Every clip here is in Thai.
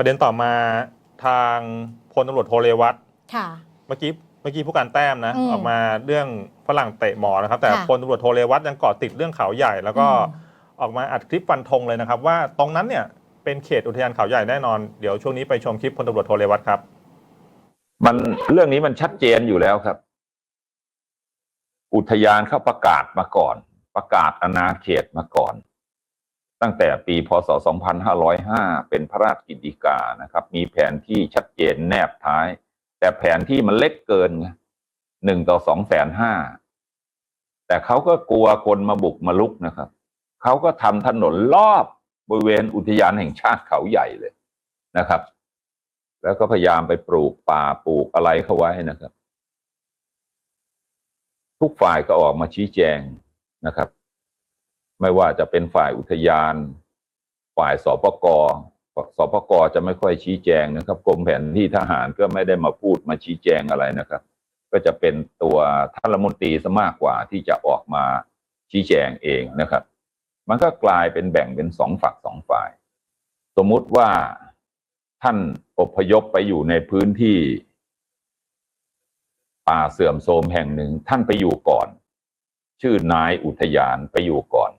ประเด็นต่อมาทางพลตำรวจโทเรวัตค่ะ เมื่อกี้เมื่อกี้ผู้การแต้มนะอืมออกมาเรื่องฝรั่งเตะหมอนะครับ แต่ค่ะพลตำรวจโทเรวัตยังเกาะติดเรื่องเขาใหญ่ แล้วก็อืม ออกมาอัดคลิปฟันธงเลยนะครับ ว่าตรงนั้นเนี่ยเป็นเขตอุทยานเขาใหญ่แน่นอนเดี๋ยวช่วงนี้ไปชมคลิปพลตำรวจโทเรวัตครับ มันเรื่องนี้มันชัดเจนอยู่แล้วครับ อุทยานเขาประกาศมาก่อน ประกาศอาณาเขตมาก่อน ตั้งแต่ปีพศ 2505 เป็นพระราชกิจฎีกานะครับ มีแผนที่ชัดเจนแนบท้าย แต่แผนที่มันเล็กเกินหนึ่งต่อสองแสนห้าแต่เขาก็กลัวคนมาบุกมาลุกนะครับ เขาก็ทำถนนรอบบริเวณอุทยานแห่งชาติเขาใหญ่เลยนะครับ แล้วก็พยายามไปปลูกป่าปลูกอะไรเข้าไว้นะครับ ทุกฝ่ายก็ออกมาชี้แจงนะครับ ไม่ว่าจะเป็นฝ่ายอุทยาน ฝ่ายสปกสปกจะไม่ค่อยชี้แจงนะครับกรมแผนที่ทหารก็ไม่ได้มาพูดมาชี้แจงอะไรนะครับ ก็จะเป็นตัวท่านรัฐมนตรีซะมากกว่าที่จะออกมาชี้แจงเองนะครับ มันก็กลายเป็นแบ่งเป็นสองฝักสองฝ่าย สมมุติว่าท่านอพยพไปอยู่ในพื้นที่ ป่าเสื่อมโทรมแห่งหนึ่ง ท่านไปอยู่ก่อน ชื่อนายอุทยานไปอยู่ก่อน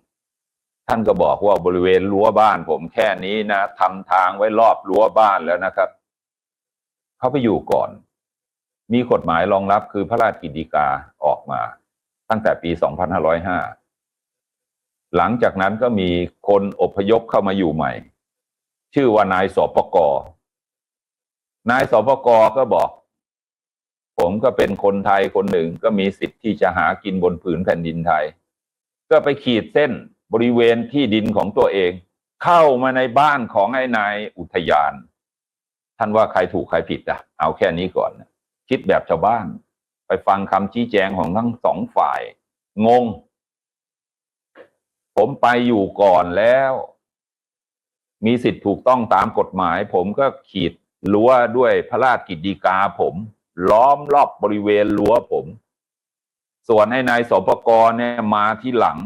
ท่านก็บอกว่าบริเวณรั้วบ้านผมแค่นี้นะทำทางไว้รอบรั้วบ้านแล้วนะครับ เขาไปอยู่ก่อน มีกฎหมายรองรับคือพระราชกิจฎีกาออกมา ตั้งแต่ปี 2505 หลังจากนั้นก็มีคนอพยพเข้ามาอยู่ใหม่ ชื่อว่านายสปกนายสปกก็บอก ผมก็เป็นคนไทยคนหนึ่งก็มีสิทธิ์ที่จะหากินบนผืนแผ่นดินไทย ก็ไปขีดเส้น บริเวณที่ดินของตัวเอง เข้ามาในบ้านของไอ้นายอุทยาน ท่านว่าใครถูกใครผิดอะเอาแค่นี้ก่อนนะคิดแบบชาวบ้าน ไปฟังคำชี้แจงของทั้งสองฝ่าย งง ผมไปอยู่ก่อนแล้ว มีสิทธิ์ถูกต้องตามกฎหมาย ผมก็ขีดรั้วด้วยพระราชกิจฎีกาผม ล้อมรอบบริเวณรั้วผม ส่วนให้นายสปกรเนี่ยมาที่หลัง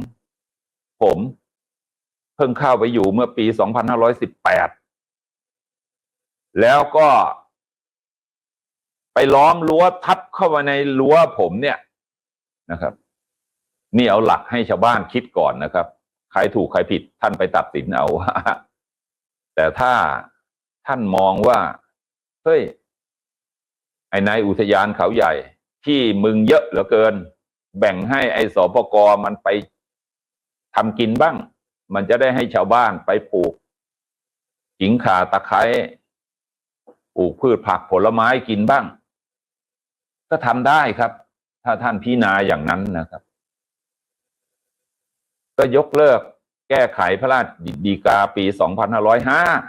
ผม เพิ่งเข้าไปอยู่เมื่อปี 2518 แล้วก็ไปล้อมรั้วทับเข้ามาในรั้วผมเนี่ยนะครับ นี่เอาหลักให้ชาวบ้านคิดก่อนนะครับ ใครถูกใครผิดท่านไปตัดสินเอาแต่ถ้าท่านมองว่า เฮ้ย ไอ้นายอุทยานเขาใหญ่ ที่มึงเยอะเหลือเกิน แบ่งให้ไอ้สปกมันไป ทำกินบ้าง มันจะได้ให้ชาวบ้านไปปลูกหิงขาตะไคร้ปลูกพืชผักผลไม้กินบ้าง ก็ทำได้ครับ ถ้าท่านพิจารณาอย่างนั้นนะครับ ก็ยกเลิกแก้ไขพระราชกิจฎีกาปี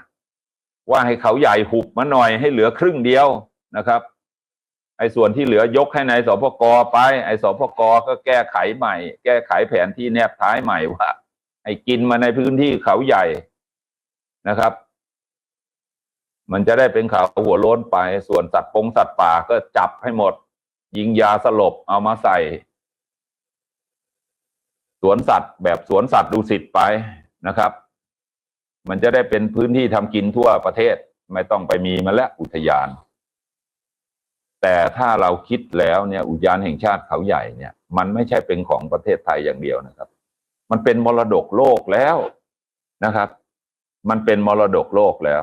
2505 ว่าให้เขาใหญ่หุบมาหน่อยให้เหลือครึ่งเดียวนะครับ ไอ้ส่วนที่เหลือยกให้ในายสปกไป ไอ้สปกก็แก้ไขใหม่ แก้ไขแผนที่แนบท้ายใหม่ว่าให้กินมาในพื้นที่เขาใหญ่นะครับ มันจะได้เป็นเขาหัวโล้นไปส่วนสัตว์ปงสัตว์ป่าก็จับให้หมด ยิงยาสลบเอามาใส่ สวนสัตว์แบบสวนสัตว์ดูสิตไปนะครับ มันจะได้เป็นพื้นที่ทำกินทั่วประเทศ ไม่ต้องไปมีมาแล้วอุทยาน แต่ถ้าเราคิดแล้วเนี่ยอุทยานแห่งชาติเขาใหญ่เนี่ย มันไม่ใช่เป็นของประเทศไทยอย่างเดียวนะครับ มันเป็นมรดกโลกแล้วนะครับ มันเป็นมรดกโลกแล้ว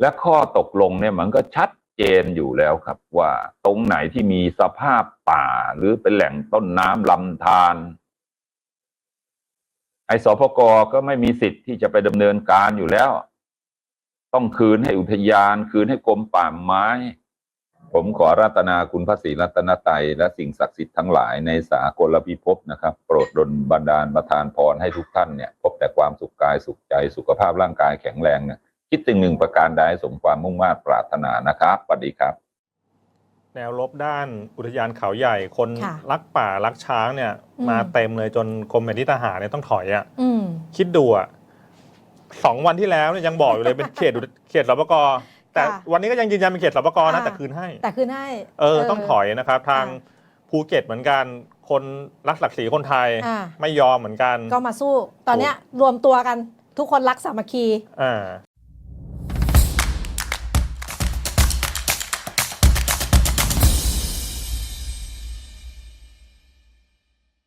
และข้อตกลงเนี่ยมันก็ชัดเจนอยู่แล้วครับ ว่าตรงไหนที่มีสภาพป่าหรือเป็นแหล่งต้นน้ำลำธารไอ้สพกก็ไม่มีสิทธิ์ที่จะไปดำเนินการอยู่แล้ว ต้องคืนให้อุทยาน คืนให้กรมป่าไม้ ผมขอรัตนาคุณพระศรีรัตนตรัยและสิ่งศักดิ์สิทธิ์ทั้งหลายในสากลพิภพนะครับ โปรดดลบันดาลประทานพรให้ทุกท่านเนี่ย พบแต่ความสุขกายสุขใจสุขภาพร่างกายแข็งแรงนะคิดถึงหนึ่งประการใดให้สมความมุ่งมา่ปรารถนานะครับสวัสดีครับ แนวรบด้านอุทยานเขาใหญ่ คนค่ะรักป่ารักช้างเนี่ย อืม มาเต็มเลยจนกรมแผนที่ทหารเนี่ยต้องถอยอะอืม คิดดูอะสองวันที่แล้วเนี่ยยังบอกอยู่เลยเป็นเขตอุทเขตสปก แต่ค่ะ วันนี้ก็ยังยืนยันเป็นเขตสปกนะค่ะแต่คืนให้ แต่คืนให้ เออ ต้องถอยนะครับ ทางค่ะภูเก็ตเหมือนกัน คนรักศักดิ์ศรีคนไทย อ่า ไม่ยอมเหมือนกันก็มาสู้ ตอนเนี้ยรวมตัวกันทุกคนรักสามัคคี อ่า